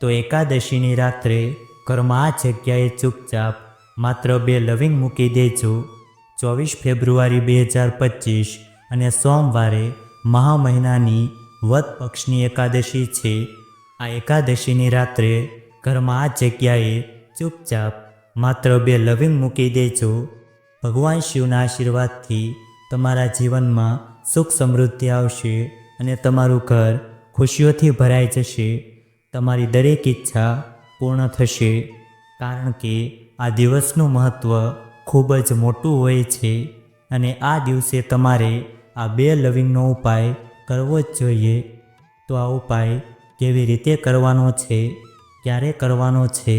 તો એકાદશીની રાત્રે ઘરમાં આ જગ્યાએ ચૂપચાપ માત્ર બે લવિંગ મૂકી દેજો. ચોવીસ ફેબ્રુઆરી બે હજાર પચીસ અને સોમવારે મહા મહિનાની વધ પક્ષની એકાદશી છે. આ એકાદશીની રાત્રે ઘરમાં આ જગ્યાએ ચૂપચાપ માત્ર બે લવિંગ મૂકી દેજો. ભગવાન શિવના આશીર્વાદથી તમારા જીવનમાં સુખ સમૃદ્ધિ આવશે અને તમારું ઘર ખુશીઓથી ભરાઈ જશે. તમારી દરેક ઈચ્છા પૂર્ણ થશે, કારણ કે આ દિવસનું મહત્ત્વ ખૂબ જ મોટું હોય છે અને આ દિવસે તમારે આ બે લવિંગનો ઉપાય કરવો જ જોઈએ. તો આ ઉપાય કેવી રીતે કરવાનો છે, ક્યારે કરવાનો છે,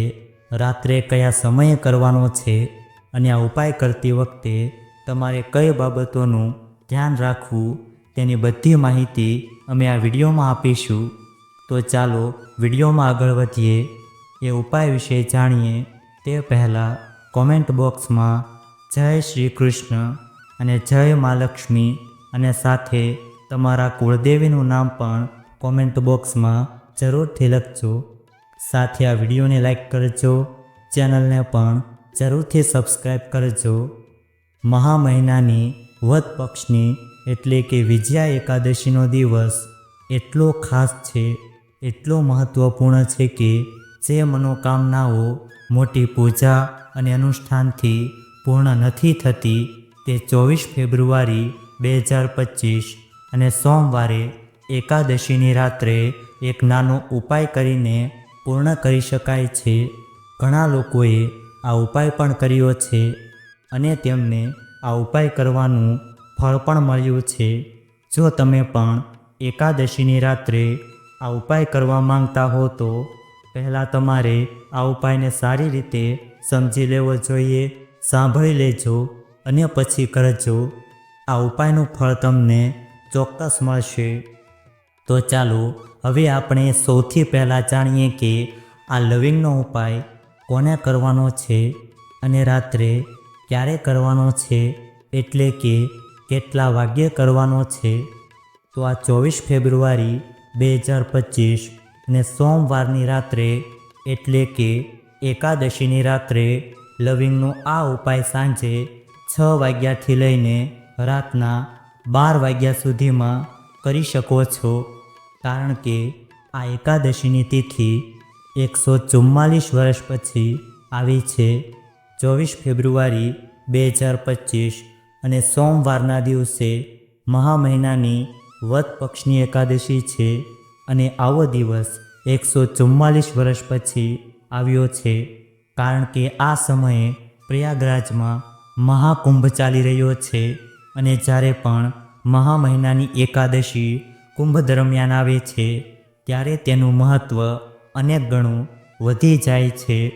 રાત્રે કયા સમયે કરવાનો છે અને આ ઉપાય કરતી વખતે તમારે કઈ બાબતોનું ધ્યાન રાખવું તેની બધી માહિતી અમે આ વિડીયોમાં આપીશું. તો ચાલો વિડીયોમાં આગળ વધીએ. એ ઉપાય વિશે જાણીએ. તે પહેલાં કોમેન્ટ બોક્સમાં જય શ્રી કૃષ્ણ અને જય મા લક્ષ્મી અને સાથે તમારા કુળદેવીનું નામ પણ કોમેન્ટ બોક્સમાં જરૂરથી લખજો. સાથે આ વિડીયોને લાઈક કરજો. ચેનલને પણ જરૂરથી સબસ્ક્રાઈબ કરજો. મહા મહિનાની વધ પક્ષની એટલે કે વિજયા એકાદશીનો દિવસ એટલો ખાસ છે એટલો મહત્ત્વપૂર્ણ છે કે જે મનોકામનાઓ મોટી પૂજા અને અનુષ્ઠાનથી પૂર્ણ નથી થતી તે ચોવીસ ફેબ્રુઆરી બે હજાર પચીસ અને સોમવારે એકાદશીની રાત્રે એક નાનો ઉપાય કરીને પૂર્ણ કરી શકાય છે. ઘણા લોકોએ આ ઉપાય પણ કર્યો છે અને તેમને આ ઉપાય કરવાનું ફળ પણ મળ્યું છે. જો તમે પણ એકાદશીની રાત્રે આ ઉપાય કરવા માંગતા હો તો પહેલાં તમારે આ ઉપાયને સારી રીતે સમજી લેવો જોઈએ, સાંભળી લેજો અને પછી કરજો. આ ઉપાયનું ફળ તમને ચોક્કસ મળશે. તો ચાલો, હવે આપણે સૌથી પહેલાં જાણીએ કે આ લવિંગનો ઉપાય કોને કરવાનો છે અને રાત્રે ક્યારે કરવાનો છે એટલે કે કેટલા વાગ્યે કરવાનો છે? તો આ ચોવીસ ફેબ્રુઆરી બે હજાર પચીસ ને સોમવારની રાત્રે એટલે કે એકાદશીની રાત્રે લવિંગનો આ ઉપાય સાંજે છ વાગ્યાથી લઈને રાતના બાર વાગ્યા સુધીમાં કરી શકો છો. કારણ કે આ એકાદશીની તિથિ એકસો ચુમ્માલીસ વર્ષ પછી આવી છે. ચોવીસ ફેબ્રુઆરી બે હજાર પચીસ અને સોમવારના દિવસે મહા મહિનાની વદ પક્ષની એકાદશી છે અને આવો દિવસ એકસો ચુમ્માલીસ વર્ષ પછી આવ્યો છે. કારણ કે આ સમયે પ્રયાગરાજમાં મહાકુંભ ચાલી રહ્યો છે અને જ્યારે પણ મહા મહિનાની એકાદશી કુંભ દરમિયાન આવે છે, ત્યારે તેનું મહત્ત્વ અનેક ગણું વધી જાય છે.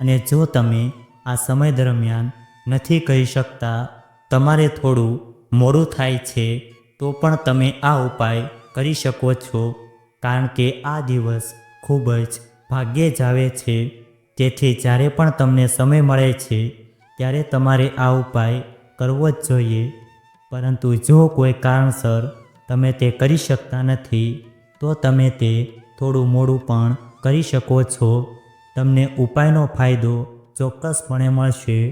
અને જો તમે આ સમય દરમિયાન નથી કહી શકતા, તમારે થોડું મોડું થાય છે. તો પણ તમે આ ઉપાય કરી શકો છો, કારણ કે આ દિવસ ખૂબ જ ભાગ્યે જ આવે છે. તેથી જ્યારે પણ તમને સમય મળે છે, ત્યારે તમારે આ ઉપાય કરવો જ જોઈએ. પરંતુ જો કોઈ કારણસર તમે તે કરી શકતા નથી, તો તમે તે થોડું મોડું પણ કરી શકો છો. તમને ઉપાયનો ફાયદો ચોક્કસપણે મળશે.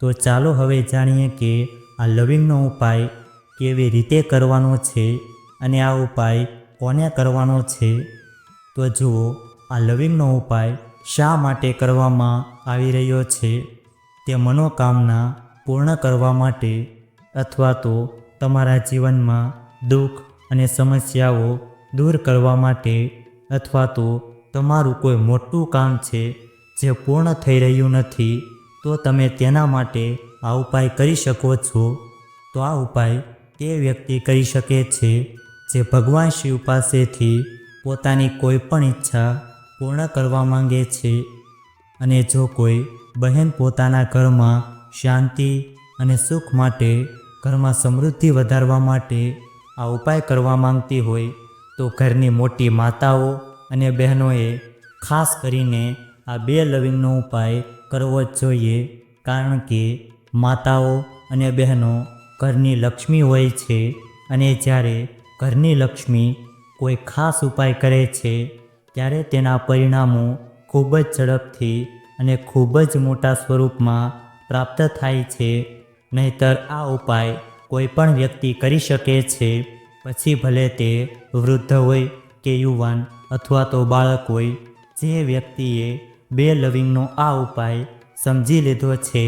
તો ચાલો હવે જાણીએ કે આ લવિંગનો ઉપાય કેવી રીતે કરવાનો છે અને આ ઉપાય કોને કરવાનો છે? તો જુઓ, આ લવિંગનો ઉપાય શા માટે કરવામાં આવી રહ્યો છે? તે મનોકામના પૂર્ણ કરવા માટે અથવા તો તમારા જીવનમાં દુઃખ અને સમસ્યાઓ દૂર કરવા માટે અથવા તો તમારું કોઈ મોટું કામ છે જે પૂર્ણ થઈ રહ્યું નથી, તો તમે તેના માટે આ ઉપાય કરી શકો છો. તો આ ઉપાય તે વ્યક્તિ કરી શકે છે જે ભગવાન શિવ પાસેથી પોતાની કોઈ પણ ઈચ્છા પૂર્ણ કરવા માંગે છે અને જો કોઈ બહેન પોતાના ઘરમાં શાંતિ અને સુખ માટે ઘરમાં સમૃદ્ધિ વધારવા માટે આ ઉપાય કરવા માંગતી હોય, તો ઘરની મોટી માતાઓ અને બહેનોએ ખાસ કરીને આ બે લવિંગનો ઉપાય કરવો જ જોઈએ, કારણ કે માતાઓ અને બહેનો ઘરની લક્ષ્મી હોય છે અને જ્યારે ઘરની લક્ષ્મી કોઈ ખાસ ઉપાય કરે છે, ત્યારે તેના પરિણામો ખૂબ જ ઝડપથી અને ખૂબ જ મોટા સ્વરૂપમાં પ્રાપ્ત થાય છે. નહીતર આ ઉપાય કોઈ પણ વ્યક્તિ કરી શકે છે, પછી ભલે તે વૃદ્ધ હોય કે યુવાન અથવા તો બાળક હોય, જે વ્યક્તિએ બે લવિંગનો આ ઉપાય સમજી લીધો છે,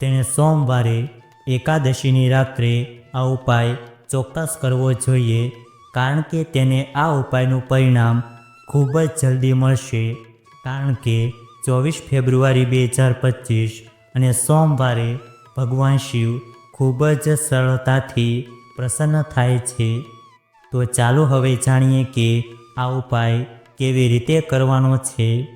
તેણે સોમવારે એકાદશીની રાત્રે આ ઉપાય ચોક્કસ કરવો જોઈએ કારણ કે તેને આ ઉપાયનું પરિણામ ખૂબ જ જલ્દી મળશે. કારણ કે ચોવીસ ફેબ્રુઆરી બે હજાર પચીસ અને સોમવારે ભગવાન શિવ ખૂબ જ સરળતાથી પ્રસન્ન થાય છે. તો ચાલો હવે જાણીએ કે આ ઉપાય કેવી રીતે કરવાનો છે.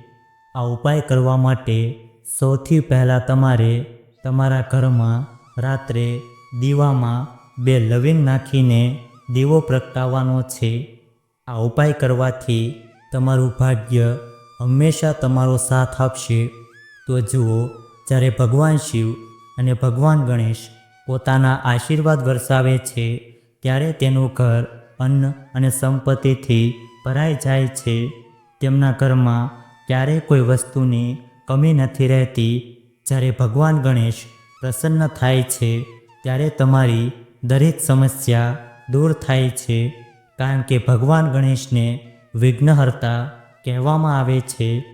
આ ઉપાય કરવા માટે સૌથી પહેલાં તમારે તમારા ઘરમાં રાત્રે દીવામાં બે લવિંગ નાખીને દીવો પ્રગટાવવાનો છે. આ ઉપાય કરવાથી તમારું ભાગ્ય હંમેશા તમારો સાથ આપશે. તો જુઓ, જ્યારે ભગવાન શિવ અને ભગવાન ગણેશ પોતાના આશીર્વાદ વરસાવે છે, ત્યારે તેનું ઘર, અન્ન અને સંપત્તિથી ભરાઈ જાય છે. તેમના ઘરમાં ક્યારેય કોઈ વસ્તુની કમી નથી રહેતી. જ્યારે ભગવાન ગણેશ પ્રસન્ન થાય છે, ત્યારે તમારી દરેક સમસ્યા દૂર થાય છે, કારણ કે ભગવાન ગણેશને વિઘ્નહર્તા કહેવામાં આવે છે.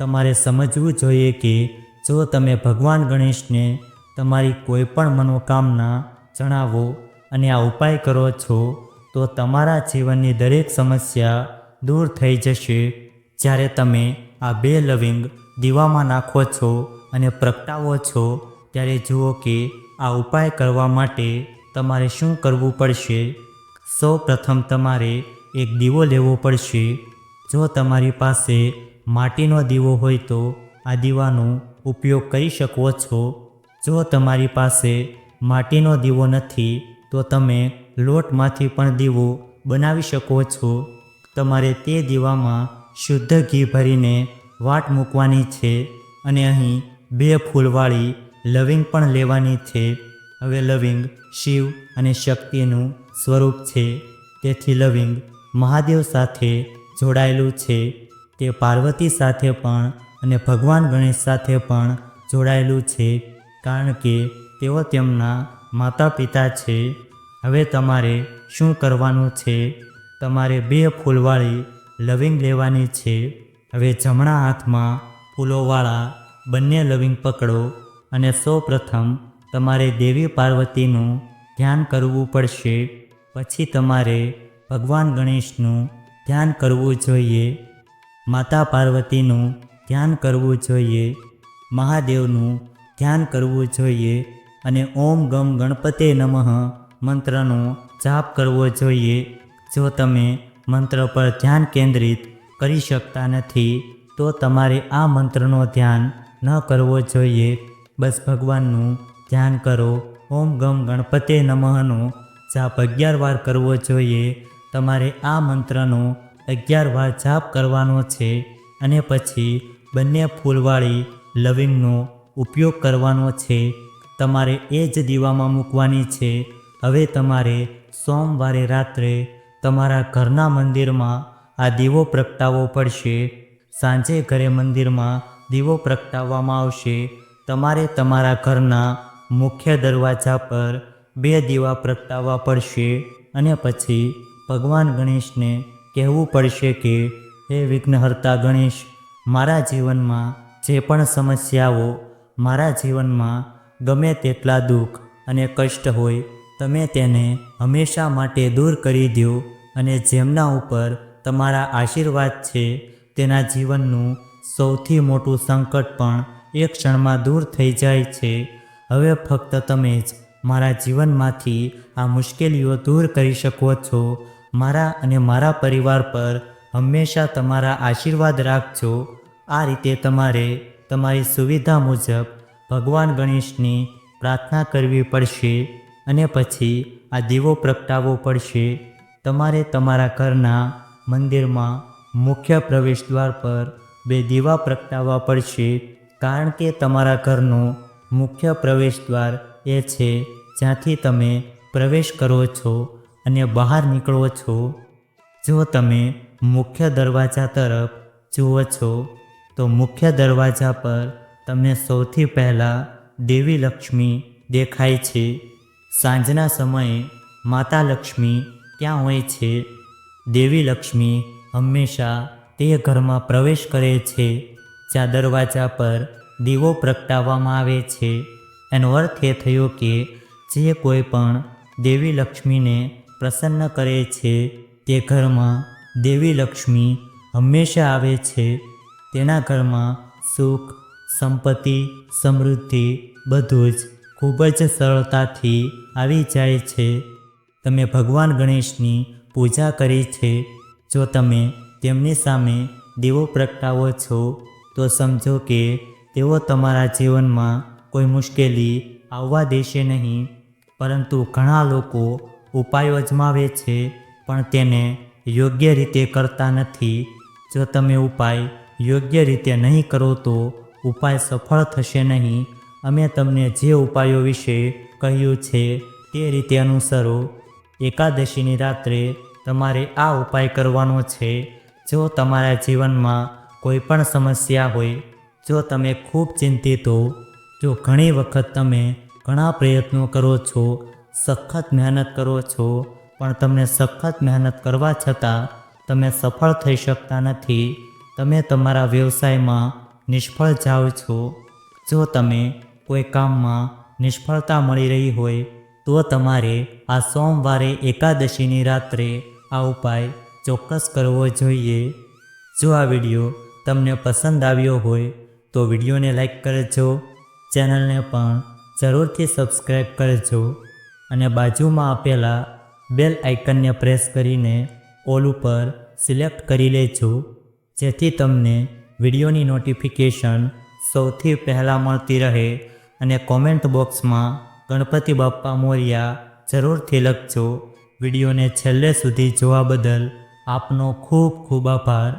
તમારે સમજવું જોઈએ કે જો તમે ભગવાન ગણેશને તમારી કોઈ પણ મનોકામના જણાવો અને આ ઉપાય કરો છો, તો તમારા જીવનની દરેક સમસ્યા દૂર થઈ જશે. જ્યારે તમે આ બે લવિંગ દીવામાં નાખો છો અને પ્રગટાવો છો ત્યારે જુઓ કે આ ઉપાય કરવા માટે તમારે શું કરવું પડશે? સૌ પ્રથમ તમારે એક દીવો લેવો પડશે. જો તમારી પાસે માટીનો દીવો હોય તો આ દીવાનો ઉપયોગ કરી શકો છો. જો તમારી પાસે માટીનો દીવો નથી, તો તમે લોટમાંથી પણ દીવો બનાવી શકો છો. તમારે તે દીવામાં શુદ્ધ ઘી ભરીને વાટ મૂકવાની છે અને અહીં બે ફૂલવાળી લવિંગ પણ લેવાની છે. હવે લવિંગ શિવ અને શક્તિનું સ્વરૂપ છે. તેથી લવિંગ મહાદેવ સાથે જોડાયેલું છે. તે પાર્વતી સાથે પણ અને ભગવાન ગણેશ સાથે પણ જોડાયેલું છે. કારણ કે તેઓ તેમના માતા પિતા છે. હવે તમારે શું કરવાનું છે? તમારે બે ફૂલવાળી લવિંગ લેવાની છે. હવે જમણા હાથમાં ફૂલોવાળા બંને લવિંગ પકડો. અને સૌપ્રથમ તમારે દેવી પાર્વતીનું ધ્યાન કરવું પડશે. પછી તમારે ભગવાન ગણેશનું ધ્યાન કરવું જોઈએ. માતા પાર્વતીનું ધ્યાન કરવું જોઈએ. મહાદેવનું ધ્યાન કરવું જોઈએ. અને ઓમ ગમ ગણપતે નમઃ મંત્રનો જાપ કરવો જોઈએ. જો તમે મંત્ર પર ધ્યાન કેન્દ્રિત કરી શકતા નથી, તો તમારે આ મંત્રનો ધ્યાન ન કરવો જોઈએ. બસ ભગવાનનું ધ્યાન કરો. ઓમ ગમ ગણપતે નમઃનો. જાપ અગિયાર વાર કરવો જોઈએ. તમારે આ મંત્રનો અગિયાર વાર જાપ કરવાનો છે અને પછી બંને ફૂલવાળી લવિંગનો ઉપયોગ કરવાનો છે. તમારે એ જ દીવામાં મૂકવાની છે. હવે તમારે સોમવારે રાત્રે તમારા ઘરના મંદિરમાં આ દીવો પ્રગટાવવો પડશે. સાંજે ઘરે મંદિરમાં દીવો પ્રગટાવવામાં આવશે. તમારે તમારા ઘરના મુખ્ય દરવાજા પર બે દીવા પ્રગટાવવા પડશે અને પછી ભગવાન ગણેશને કહેવું પડશે કે, હે વિઘ્નહર્તા ગણેશ, મારા જીવનમાં જે પણ સમસ્યાઓ મારા જીવનમાં ગમે તેટલા દુઃખ અને કષ્ટ હોય, તમે તેને હંમેશા માટે દૂર કરી દો અને જેમના ઉપર તમારા આશીર્વાદ છે, તેના જીવનનું સૌથી મોટું સંકટ પણ એક ક્ષણમાં દૂર થઈ જાય છે. હવે ફક્ત તમે જ મારા જીવનમાંથી આ મુશ્કેલીઓ દૂર કરી શકો છો. મારા અને મારા પરિવાર પર હંમેશા તમારા આશીર્વાદ રાખજો. આ રીતે તમારે તમારી સુવિધા મુજબ ભગવાન ગણેશની પ્રાર્થના કરવી પડશે અને પછી આ દીવો પ્રગટાવવો પડશે. તમારે તમારા ઘરના મંદિરમાં મુખ્ય પ્રવેશ દ્વાર પર બે દીવા પ્રગટાવવા પડશે. કારણ કે તમારા ઘરનો મુખ્ય પ્રવેશ દ્વાર એ છે જ્યાંથી તમે પ્રવેશ કરો છો અને બહાર નીકળો છો. જો તમે મુખ્ય દરવાજા તરફ જુઓ છો, તો મુખ્ય દરવાજા પર તમને સૌથી પહેલાં દેવી લક્ષ્મી દેખાય છે. સાંજના સમયે માતા લક્ષ્મી ત્યાં હોય છે. દેવી લક્ષ્મી હંમેશા તે ઘરમાં પ્રવેશ કરે છે. જ્યાં દરવાજા પર દીવો પ્રગટાવવામાં આવે છે. એનો અર્થ એ થયો કે જે કોઈ પણ દેવી લક્ષ્મીને પ્રસન્ન કરે છે, તે ઘરમાં દેવી લક્ષ્મી હંમેશા આવે છે. તેના ઘરમાં સુખ, સંપત્તિ, સમૃદ્ધિ બધું જ ખૂબ જ સરળતાથી આવી જાય છે. તમે ભગવાન ગણેશની પૂજા કરી છે. જો તમે તેમની સામે દીવો પ્રગટાવો છો તો સમજો કે તેઓ તમારા જીવનમાં કોઈ મુશ્કેલી આવવા દેશે નહીં, પરંતુ ઘણા લોકો ઉપાયો અજમાવે છે, પણ તેને યોગ્ય રીતે કરતા નથી. જો તમે ઉપાય યોગ્ય રીતે નહીં કરો તો ઉપાય સફળ થશે નહીં. અમે તમને જે ઉપાયો વિશે કહ્યું છે તે રીતે અનુસરો. એકાદશીની રાત્રે તમારે આ ઉપાય કરવાનો છે. જો તમારા જીવનમાં કોઈ પણ સમસ્યા હોય, જો તમે ખૂબ ચિંતિત હો, જો ઘણી વખત તમે ઘણા પ્રયત્નો કરો છો, સખત મહેનત કરો છો, પણ તમને સખત મહેનત કરવા છતાં તમે સફળ થઈ શકતા નથી, તમે તમારા વ્યવસાયમાં નિષ્ફળ જાઓ છો. જો તમે કોઈ કામમાં નિષ્ફળતા મળી રહી હોય, તો તમારે આ સોમવારે એકાદશીની રાત્રે આ ઉપાય ચોક્કસ કરવો જોઈએ. જો આ વીડિયો તમને પસંદ આવ્યો હોય તો વિડીયોને લાઈક કરજો, ચેનલને પણ જરૂરથી સબસ્ક્રાઈબ કરજો અને બાજુમાં આપેલા બેલ આઇકનને પ્રેસ કરીને ઓલ ઉપર સિલેક્ટ કરી લેજો, જેથી તમને વિડીયોની નોટિફિકેશન સૌથી પહેલાં મળતી રહે અને કોમેન્ટ બોક્સમાં ગણપતિ બાપ્પા મોર્યા જરૂરથી લખજો. વિડીયોને છેલ્લે સુધી જોવા બદલ આપનો ખૂબ ખૂબ આભાર.